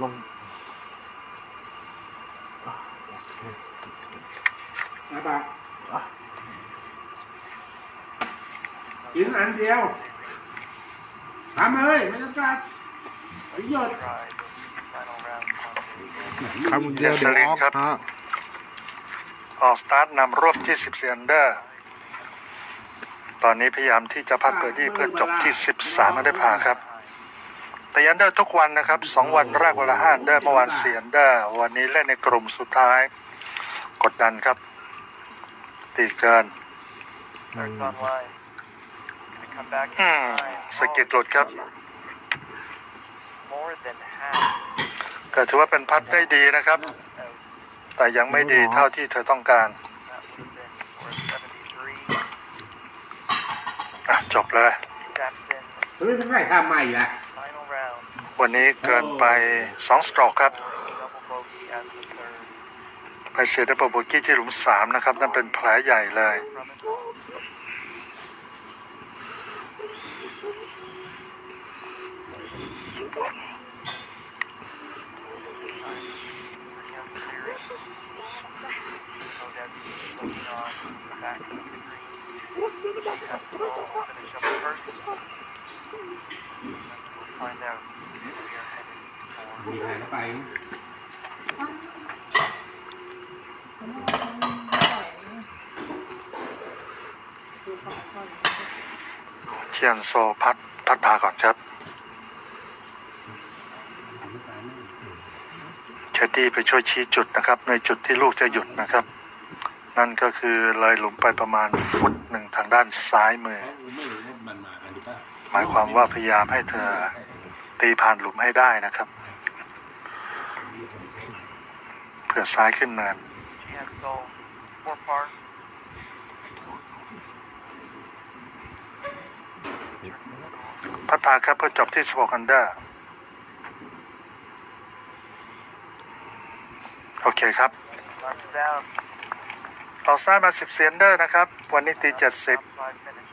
ลงอะโอเคนะปะกินอันเดียวทำเลยไม่ต้องการประโยชน์คำเดียวเดี๋ยวออฟฮะออกสตาร์ทนำรวบที่14อันเดอร์ ตอนนี้พยายามที่จะพักเบอร์ดี้เพื่อจบที่ 13อันเดอร์พาครับ แต่อันเดอร์ทุกวันนะครับ2วันแรกวันละ5อันเดอร์เมื่อวาน4อันเดอร์วันนี้เล่นในกลุ่มสุดท้าย กดดันครับ ตีเกิน Starts on line. They come back อืม line. สะกิดหลุดครับ More than half แต่ถือว่าเป็นพัดได้ดีนะครับ out. แต่ยังไม่ดีเท่าที่เธอต้องการ That would have been for 73. อะจบเลย Jackson, เฮ้ยไม่ใช่ทำใหม่ละ final round. วันนี้เกินไป2สโตรกครับ ไปเสียดับเบิลโบกี้ที่หลุมสามนะครับ นั่นเป็นแผลใหญ่เลย มีใครเข้าไปเทียนโซพัดพัดพาก่อนครับ เชดดี้ไปช่วยชี้จุดนะครับ ในจุดที่ลูกจะหยุดนะครับ นั่นก็คือเลยหลุมไปประมาณฟุตหนึ่งทางด้านซ้ายมือ หมายความว่าพยายามให้เธอตีผ่านหลุมให้ได้นะครับ เพื่อซ้ายขึ้นเนิน GM Soul, four par. พัดพาครับเพื่อจบที่ 16 อันเดอร์ โอเคครับ Marks down. ออกสตาร์ทมา 10 เซนเดอร์นะครับ วันนี้ตี 70 Top five minutes.